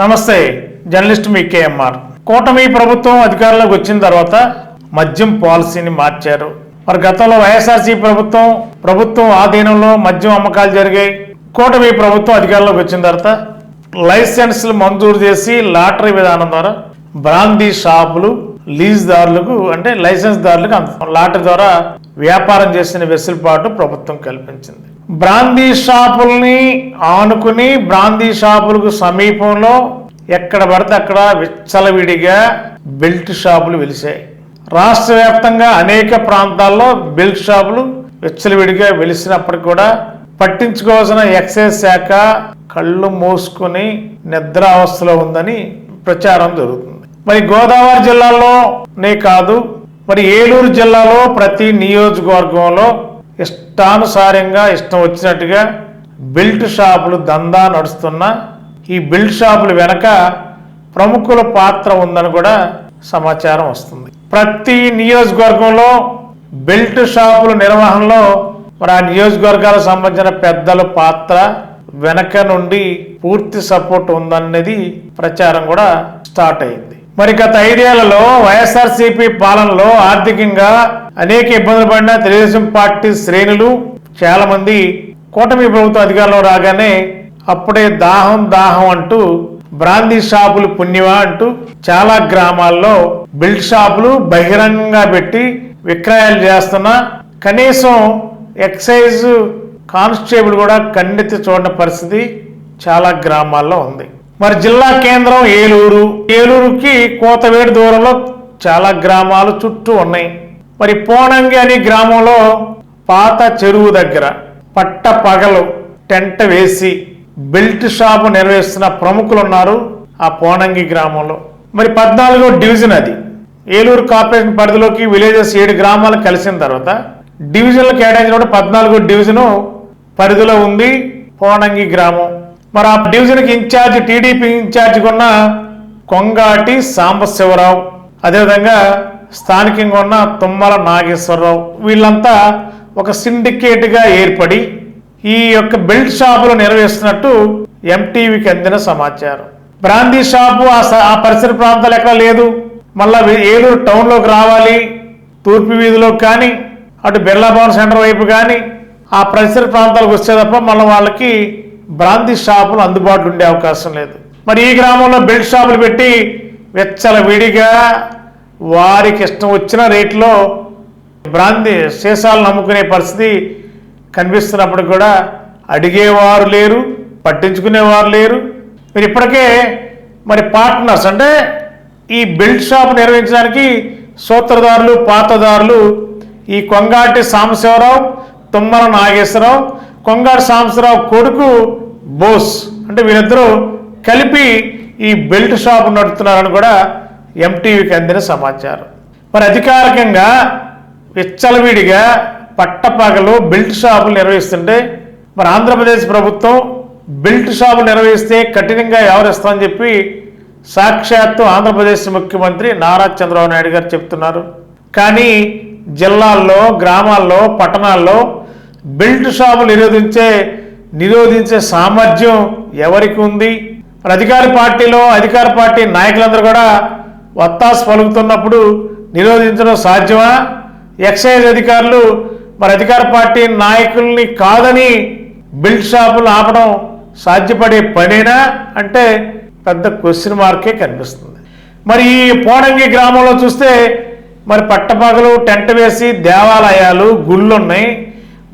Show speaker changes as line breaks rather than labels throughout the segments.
నమస్తే జర్నలిస్ట్ మీ కేఎంఆర్. కూటమి ప్రభుత్వం అధికారంలోకి వచ్చిన తర్వాత మద్యం పాలసీని మార్చారు. మరి గతంలో వైఎస్ఆర్సీ ప్రభుత్వం ప్రభుత్వం ఆధీనంలో మద్యం అమ్మకాలు జరిగాయి. కూటమి ప్రభుత్వం అధికారంలోకి వచ్చిన తర్వాత లైసెన్స్లు మంజూరు చేసి లాటరీ విధానం ద్వారా బ్రాందీ షాపులు లీజ్దారులకు అంటే లైసెన్స్ దారులకు లాటరీ ద్వారా వ్యాపారం చేసిన వెసులుబాటు ప్రభుత్వం కల్పించింది. బ్రాందీ షాపుల్ని ఆనుకుని బ్రాందీ షాపులకు సమీపంలో ఎక్కడ పడితే అక్కడ విచ్చలవిడిగా బెల్ట్ షాపులు వెలిశాయి రాష్ట్ర వ్యాప్తంగా అనేక ప్రాంతాల్లో బెల్ట్ షాపులు విచ్చలవిడిగా వెలిసినప్పటికి కూడా పట్టించుకోవాల్సిన ఎక్సైజ్ శాఖ కళ్ళు మూసుకుని నిద్రావస్థలో ఉందని ప్రచారం జరుగుతుంది. మరి గోదావరి జిల్లాలోనే కాదు మరి ఏలూరు జిల్లాలో ప్రతి నియోజకవర్గంలో ఇష్టానుసారంగా ఇష్టం వచ్చినట్టుగా బెల్ట్ షాపులు దందా నడుస్తున్న ఈ బిల్ట్ షాపుల వెనక ప్రముఖుల పాత్ర ఉందని కూడా సమాచారం వస్తుంది. ప్రతి నియోజకవర్గంలో బెల్ట్ షాపుల నిర్వహణలో మరి ఆ నియోజకవర్గాలకు సంబంధించిన పెద్దల పాత్ర వెనక నుండి పూర్తి సపోర్ట్ ఉందన్నది ప్రచారం కూడా స్టార్ట్ అయింది. మరి గత ఐదేళ్ళలో వైఎస్ఆర్సీపీ పాలనలో ఆర్థికంగా అనేక ఇబ్బందులు పడిన తెలుగుదేశం పార్టీ శ్రేణులు చాలా మంది కూటమి ప్రభుత్వం అధికారంలో రాగానే అప్పుడే దాహం దాహం అంటూ బ్రాందీ షాపులు పుణ్యమా అంటూ చాలా గ్రామాల్లో బిల్డ్ షాపులు బహిరంగంగా పెట్టి విక్రయాలు చేస్తున్నా కనీసం ఎక్సైజ్ కానిస్టేబుల్ కూడా కన్నెత్తి చూడని పరిస్థితి చాలా గ్రామాల్లో ఉంది. మరి జిల్లా కేంద్రం ఏలూరు. ఏలూరుకి కోతవేడు దూరంలో చాలా గ్రామాలు చుట్టూ ఉన్నాయి. మరి పోనంగి అనే గ్రామంలో పాత చెరువు దగ్గర పట్ట పగలు టెంట వేసి బెల్ట్ షాపు నిర్వహిస్తున్న ప్రముఖులు ఉన్నారు ఆ పోనంగి గ్రామంలో. మరి పద్నాలుగో డివిజన్ అది. ఏలూరు కార్పొరేషన్ పరిధిలోకి విలేజెస్ ఏడు గ్రామాలు కలిసిన తర్వాత డివిజన్లు కేటాయించిన పద్నాలుగో డివిజను పరిధిలో ఉంది పోనంగి గ్రామం. మరి ఆ డివిజన్కి ఇన్ఛార్జ్ టీడీపీ ఇన్ఛార్జ్గా ఉన్న కొంగాటి సాంబశివరావు అదేవిధంగా స్థానికంగా ఉన్న తుమ్మల నాగేశ్వరరావు వీళ్ళంతా ఒక సిండికేట్గా ఏర్పడి ఈ యొక్క బెల్ట్ షాపులు నిర్వహిస్తున్నట్టు ఎంటీవీకి అందిన సమాచారం. బ్రాందీ షాపు ఆ స- ఆ పరిసర ప్రాంతాలు ఎక్కడ లేదు. మళ్ళా ఏలూరు టౌన్లోకి రావాలి. తూర్పు వీధిలోకి కానీ అటు బిర్లా భవన్ సెంటర్ వైపు కానీ ఆ పరిసర ప్రాంతాలకు వస్తే తప్ప మళ్ళీ వాళ్ళకి బ్రాంతి షాపులు అందుబాటులో ఉండే అవకాశం లేదు. మరి ఈ గ్రామంలో బెల్ట్ షాపులు పెట్టి వెచ్చల విడిగా వారికి ఇష్టం వచ్చిన రేట్లో బ్రాంతి సీసాలను అమ్ముకునే పరిస్థితి కనిపిస్తున్నప్పుడు కూడా అడిగేవారు లేరు పట్టించుకునేవారు లేరు. మీరు ఇప్పటికే మరి పార్ట్నర్స్ అంటే ఈ బెల్ట్ షాప్ నిర్వహించడానికి సూత్రధారులు పాతదారులు ఈ కొంగాటి సాంబశివరావు తుమ్మల నాగేశ్వరరావు కొంగారు సాంబశివరావు కొడుకు బోస్. అంటే వీళ్ళిద్దరూ కలిపి ఈ బెల్ట్ షాప్ నడుపుతున్నారని కూడా ఎంటీవీకి అందిన సమాచారం. మరి అధికారికంగా విచ్చలవిడిగా పట్టపగలు బెల్ట్ షాపులు నిర్వహిస్తుంటే మరి ఆంధ్రప్రదేశ్ ప్రభుత్వం బెల్ట్ షాపులు నిర్వహిస్తే కఠినంగా వ్యవహరిస్తామని చెప్పి సాక్షాత్తు ఆంధ్రప్రదేశ్ ముఖ్యమంత్రి నారా చంద్రబాబు నాయుడు గారు చెప్తున్నారు. కానీ జిల్లాల్లో గ్రామాల్లో పట్టణాల్లో బెల్ట్ షాపులు నిరోధించే నిరోధించే సామర్థ్యం ఎవరికి ఉంది? మరి అధికార పార్టీలో అధికార పార్టీ నాయకులందరూ కూడా వత్తాసు పలుకుతున్నప్పుడు నిరోధించడం సాధ్యమా? ఎక్సైజ్ అధికారులు మరి అధికార పార్టీ నాయకుల్ని కాదని బిల్డ్ షాపులు ఆపడం సాధ్యపడే పనేనా? అంటే పెద్ద క్వశ్చన్ మార్కే కనిపిస్తుంది. మరి ఈ పోడంగి గ్రామంలో చూస్తే మరి పట్టపగలు టెంట్ వేసి దేవాలయాలు గుళ్ళు ఉన్నాయి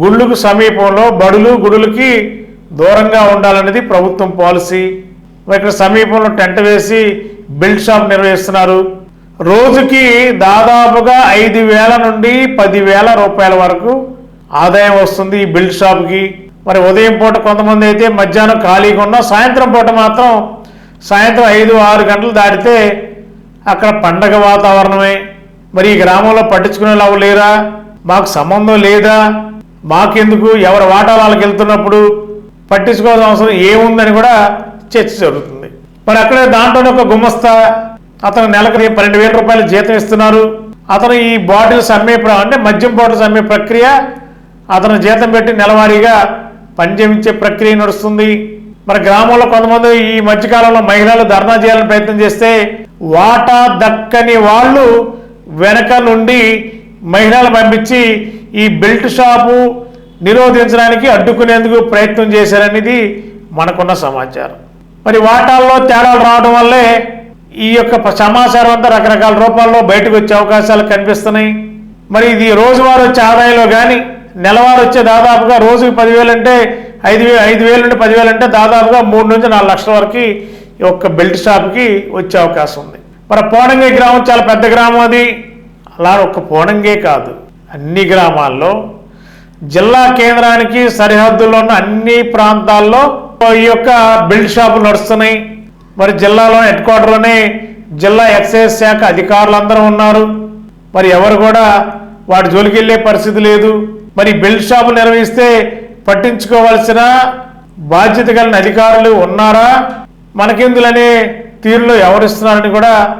గుళ్ళకు సమీపంలో బడులు గుడులకి దూరంగా ఉండాలనేది ప్రభుత్వం పాలసీ. ఇక్కడ సమీపంలో టెంట్ వేసి బిల్డ్ షాప్ నిర్వహిస్తున్నారు. రోజుకి దాదాపుగా ఐదు వేల నుండి పదివేల రూపాయల వరకు ఆదాయం వస్తుంది ఈ బిల్డ్ షాప్కి. మరి ఉదయం పూట కొంతమంది అయితే మధ్యాహ్నం ఖాళీగా ఉన్నా సాయంత్రం పూట మాత్రం సాయంత్రం ఐదు ఆరు గంటలు దాటితే అక్కడ పండగ వాతావరణమే. మరి ఈ గ్రామంలో పట్టించుకునే వాళ్ళు లేరా? మాకు సంబంధం లేదా? మాకెందుకు? ఎవరి వాటా వాళ్ళకి వెళ్తున్నప్పుడు పట్టించుకోవాల్సిన అవసరం ఏముందని కూడా చర్చ జరుగుతుంది. మరి అక్కడే దాంట్లోనే ఒక గుమస్తా అతను నెలకు పన్నెండు వేల రూపాయలు జీతం ఇస్తున్నారు. అతను ఈ బాటిల్స్ అమ్మే అంటే మద్యం బాటిల్స్ అమ్మే ప్రక్రియ అతను జీతం పెట్టి నెలవారీగా పనిచేయించే ప్రక్రియ నడుస్తుంది. మరి గ్రామంలో కొంతమంది ఈ మధ్యకాలంలో మహిళలు ధర్నా చేయాలని ప్రయత్నం చేస్తే వాటా దక్కని వాళ్ళు వెనక నుండి మహిళలు పంపించి ఈ బెల్ట్ షాపు నిరోధించడానికి అడ్డుకునేందుకు ప్రయత్నం చేశారనేది మనకున్న సమాచారం. మరి వాటాల్లో తేడాలు రావడం వల్లే ఈ యొక్క సమాచారం అంతా రకరకాల రూపాల్లో బయటకు వచ్చే అవకాశాలు కనిపిస్తున్నాయి. మరి ఇది రోజువారీ వచ్చే ఆదాయంలో కానీ నెలవారు వచ్చే దాదాపుగా రోజుకి పదివేలు అంటే ఐదు వే ఐదు వేలు నుండి పదివేలు అంటే దాదాపుగా మూడు నుంచి నాలుగు లక్షల వరకు ఈ యొక్క బెల్ట్ షాప్కి వచ్చే అవకాశం ఉంది. మరి పోడంగి గ్రామం చాలా పెద్ద గ్రామం అది. అలా ఒక్క పోనంగే కాదు. అన్ని గ్రామాల్లో జిల్లా కేంద్రానికి సరిహద్దుల్లో ఉన్న అన్ని ప్రాంతాల్లో ఈ యొక్క బిల్డ్ షాపులు నడుస్తున్నాయి. మరి జిల్లాలో హెడ్ క్వార్టర్లోనే జిల్లా ఎక్సైజ్ శాఖ అధికారులు ఉన్నారు. మరి ఎవరు కూడా వాటి జోలికి వెళ్ళే పరిస్థితి లేదు. మరి బిల్డ్ షాపులు నిర్వహిస్తే పట్టించుకోవాల్సిన బాధ్యత కలిగిన అధికారులు ఉన్నారా? మనకిందులనే తీరులో ఎవరిస్తున్నారని కూడా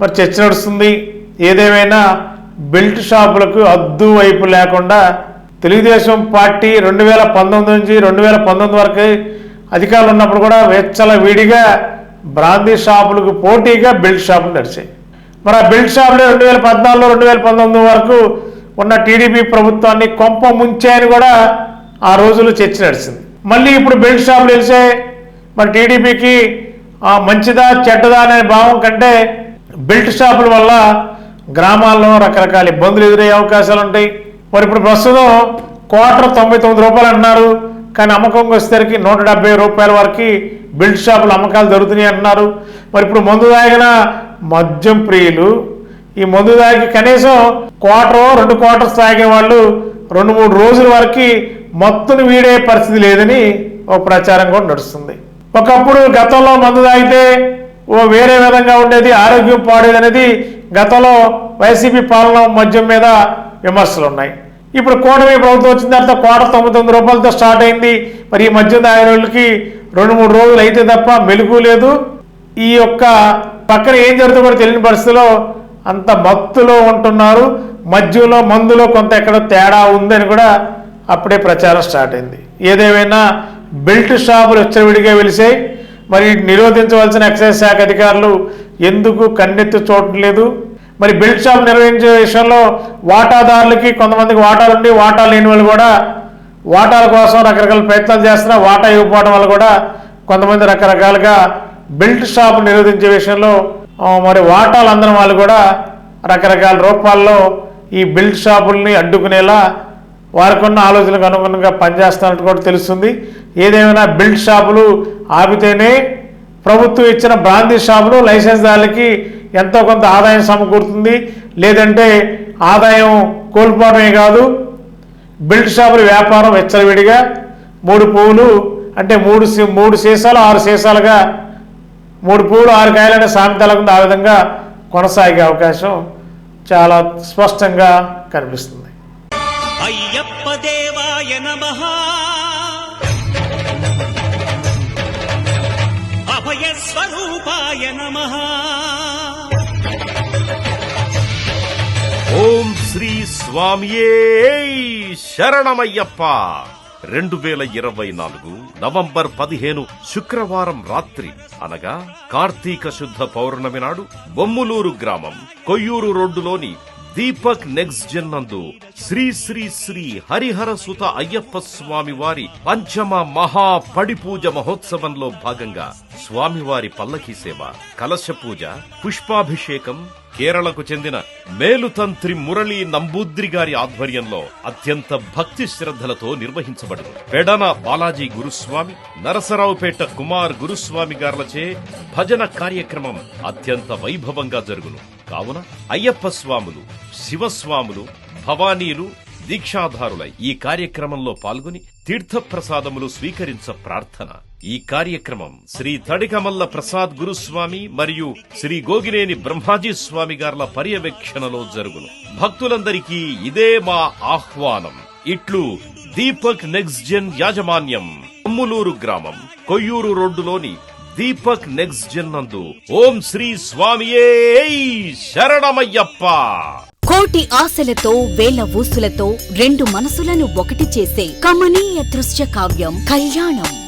మరి చర్చ నడుస్తుంది. ఏదేమైనా బెల్ట్ షాపులకు అద్దు వైపు లేకుండా తెలుగుదేశం పార్టీ రెండు వేల పంతొమ్మిది నుంచి రెండు వేల పంతొమ్మిది వరకు అధికారులు ఉన్నప్పుడు కూడా వెచ్చల విడిగా బ్రాందీ షాపులకు పోటీగా బెల్ట్ షాపులు నడిచాయి. మరి ఆ బెల్ట్ షాపులు రెండు వేల పద్నాలుగులో రెండు వేల పంతొమ్మిది వరకు ఉన్న టీడీపీ ప్రభుత్వాన్ని కొంప ముంచాయని కూడా ఆ రోజుల్లో చర్చ నడిచింది. మళ్ళీ ఇప్పుడు బెల్ట్ షాపులు తెలిసే మరి టీడీపీకి మంచిదా చెడ్డదా అనే భావం కంటే బెల్ట్ షాపుల వల్ల గ్రామాల్లో రకరకాల ఇబ్బందులు ఎదురయ్యే అవకాశాలు ఉంటాయి మరి ఇప్పుడు ప్రస్తుతం క్వార్టర్ తొంభై తొమ్మిది రూపాయలు అంటున్నారు. కానీ అమ్మకంకి వచ్చేసరికి నూట డెబ్బై రూపాయల వరకు బిల్డ్ షాపులు అమ్మకాలు జరుగుతున్నాయి అంటున్నారు. మరి ఇప్పుడు మందు తాగిన మద్యం ప్రియులు ఈ మందు తాగి కనీసం క్వార్టర్ రెండు క్వార్టర్స్ తాగే వాళ్ళు రెండు మూడు రోజుల వరకు మత్తును వీడే పరిస్థితి లేదని ఓ ప్రచారం కూడా నడుస్తుంది. ఒకప్పుడు గతంలో మందు తాగితే ఓ వేరే విధంగా ఉండేది ఆరోగ్యం పాడేది అనేది గతంలో వైసీపీ పాలన మద్యం మీద విమర్శలు ఉన్నాయి ఇప్పుడు కూటమి ప్రభుత్వం వచ్చిన తర్వాత కోట తొమ్మిది తొమ్మిది రూపాయలతో స్టార్ట్ అయింది. మరి ఈ మద్యం తాగిన వాళ్ళకి రెండు మూడు రోజులు అయితే తప్ప మెలుగు లేదు. ఈ యొక్క పక్కన ఏం జరుగుతుందో కూడా తెలియని పరిస్థితిలో అంత మత్తులో ఉంటున్నారు. మద్యంలో మందులో కొంత ఎక్కడ తేడా ఉందని కూడా అప్పుడే ప్రచారం స్టార్ట్ అయింది. ఏదేమైనా బెల్ట్ షాపులు విడిగా వెలిసాయి. మరి నిరోధించవలసిన ఎక్సైజ్ శాఖ అధికారులు ఎందుకు కన్నెత్తి చూడలేదు మరి బెల్ట్ షాప్ నిర్వహించే విషయంలో వాటాదారులకి కొంతమందికి వాటాలు ఉండి వాటా లేని వాళ్ళు కూడా వాటాల కోసం రకరకాల ప్రయత్నాలు చేస్తున్నా వాటా ఇవ్వకపోవడం వల్ల కూడా కొంతమంది రకరకాలుగా బెల్ట్ షాప్ నిరోధించే విషయంలో మరి వాటాలు అందరం వాళ్ళు కూడా రకరకాల రూపాల్లో ఈ బెల్ట్ షాపుల్ని అడ్డుకునేలా వారికున్న ఆలోచనలకు అనుగుణంగా పనిచేస్తున్నట్టు కూడా తెలుస్తుంది. ఏదేమైనా బిల్డ్ షాపులు ఆపితేనే ప్రభుత్వం ఇచ్చిన బ్రాందీ షాపులు లైసెన్స్దారులకి ఎంతో కొంత ఆదాయం సమకూరుతుంది. లేదంటే ఆదాయం కోల్పోవడమే కాదు బిల్డ్ షాపుల వ్యాపారం వెచ్చలవిడిగా మూడు పువ్వులు అంటే మూడు సీ- మూడు సీసాలు ఆరు సీసాలుగా మూడు పువ్వులు ఆరు కాయలనే సామెతలకు ఆ విధంగా కొనసాగే అవకాశం చాలా స్పష్టంగా కనిపిస్తుంది.
అయ్యప్ప దేవాయ నమ. అభయ స్వరూపాయ నమ.
ఓం శ్రీ స్వామియే శరణమయ్యప్ప. రెండు వేల ఇరవై నాలుగు నవంబర్ పదిహేను శుక్రవారం రాత్రి అనగా కార్తీక శుద్ధ పౌర్ణమి నాడు బొమ్ములూరు గ్రామం కొయ్యూరు రోడ్డులోని దీపక్ నెక్స్ట్ జన్ నందు శ్రీ శ్రీ శ్రీ హరిహర సుత అయ్యప్ప స్వామి వారి పంచమ మహా పడిపూజ మహోత్సవంలో భాగంగా స్వామివారి పల్లకి సేవ కలశ పూజ పుష్పాభిషేకం కేరళకు చెందిన మేలుతంత్రి మురళీ నంబూద్రి గారి ఆధ్వర్యంలో అత్యంత భక్తి శ్రద్ధలతో నిర్వహించబడింది పెడన బాలాజీ గురుస్వామి నరసరావుపేట కుమార్ గురుస్వామి గార్లచే భజన కార్యక్రమం అత్యంత వైభవంగా జరుగును. కావున అయ్యప్ప స్వాములు శివస్వాములు భవానీలు దీక్షాధారులై ఈ కార్యక్రమంలో పాల్గొని తీర్థప్రసాదములు స్వీకరించ ప్రార్థన. ఈ కార్యక్రమం శ్రీ తడికమల్ల ప్రసాద్ గురుస్వామి మరియు శ్రీ గోగినేని బ్రహ్మాజీ స్వామి గార్ల పర్యవేక్షణలో జరుగును. భక్తులందరికీ ఇదే మా ఆహ్వానం. ఇట్లు దీపక్ నెక్స్ట్ జన్ యాజమాన్యం అమ్ములూరు గ్రామం కొయ్యూరు రోడ్డులోని దీపక్ నెక్స్ట్ జన్ నందు. ఓం శ్రీ స్వామియే శరణమయ్యప్ప.
కోటి ఆశలతో వేల ఊసులతో రెండు మనసులను ఒకటి చేసే కమనీయ దృశ్య కావ్యం కళ్యాణం.